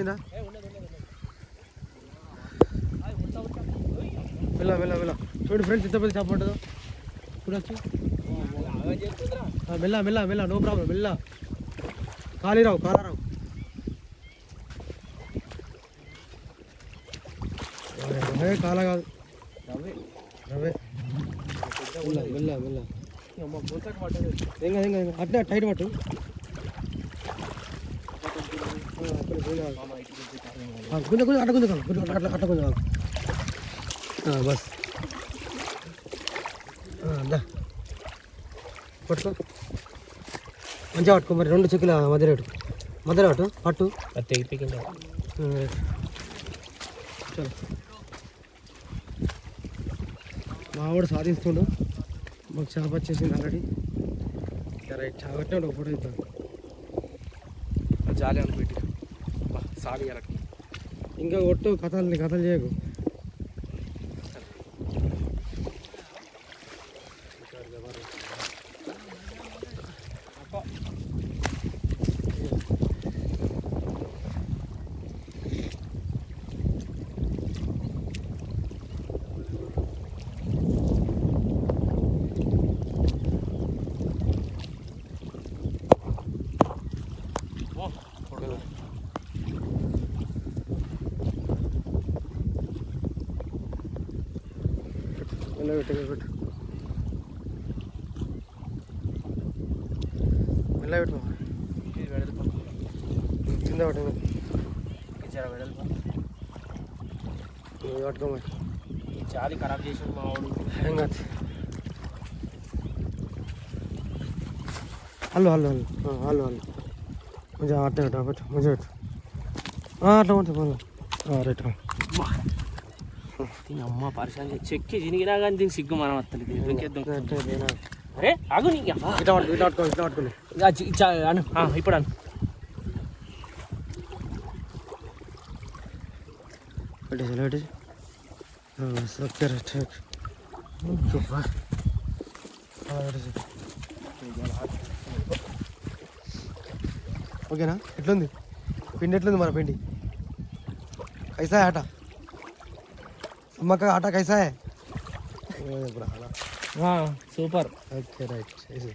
పట్టిందా వెళ్ళా వెళ్ళా వెళ్ళా చూడు ఫ్రెండ్స్ ఎంత పెద్ద చేప ఉంటుందో చూడొచ్చు ఆ, మెల్ల మెల్ల మెల్ల నో ప్రాబ్లం మెల్ల కాళీరావు కాలారావు రవే కాల కాదు రవే మెల్ల మెల్ల మెల్ల ఏం కాదు ఏం కాదు ఏం కాదు. అట్నే టైట్ పట్టు గుంజ గుంజ అట్ట గుంజ గుంజ అట్లా అట్ట గుంజ కాదు బస్ దా పట్టుకో మంచిగా పట్టుకో మరి రెండు చెక్కుల మధ్య రేటు మధ్య రేటు పట్టు తెగిపోయింది చలో మావాడు సాధిస్తుండు మాకు చేప వచ్చేసింది ఆల్రెడీ రైట్ చాగట్టే ఒక ఫోటో ఇద్దాం జాలి అనుకుంటే సాగి ఇంకా కొట్టు కథలు కథలు చేయకు. మెల్ల పెట్టు మెల్ల పెట్టు మెల్ల పెట్టు కింద పెట్టు నువ్వు పట్టుకో మరి జాలి ఖరాబ్ చేసాడు మా వాడు ఏం కాదు hello hello hello hello hello కొంచెం అట్లా పెట్టు పెట్టు మంచిగా పెట్టు ఆ, అట్లా కొంచెం మళ్ళీ రైట్ దీని అమ్మ చెక్కి చినిగినా కానీ దీనికి సిగ్గు మనం ఇట్లా అరే ఆగు. పట్టుకో ఇట్లా పట్టుకో అను. ఇప్పుడు అను. ఓకేనా? ఎట్లుంది? పిండి ఎట్లుంది మన పిండి? కైసా है आटा अम्मा का आटा कैसा है ये बड़ा आटा ఆ, సూపర్ ओके राइट ऐसे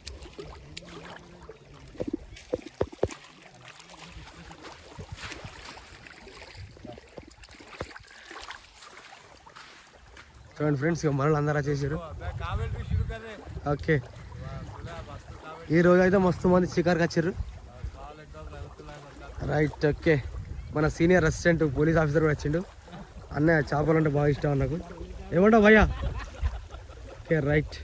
చూడండి ఫ్రెండ్స్ ఇక మనల్ని అందరూ చేశారు ఓకే ఈ రోజు అయితే మస్తు మంది షికార్కి వచ్చారు రైట్ ఓకే మన సీనియర్ అసిస్టెంట్ పోలీస్ ఆఫీసర్ కూడా వచ్చిండు అన్నయ్య చేపలు అంటే బాగా ఇష్టం నాకు. ఏమంటావు భయ్యా? Okay right.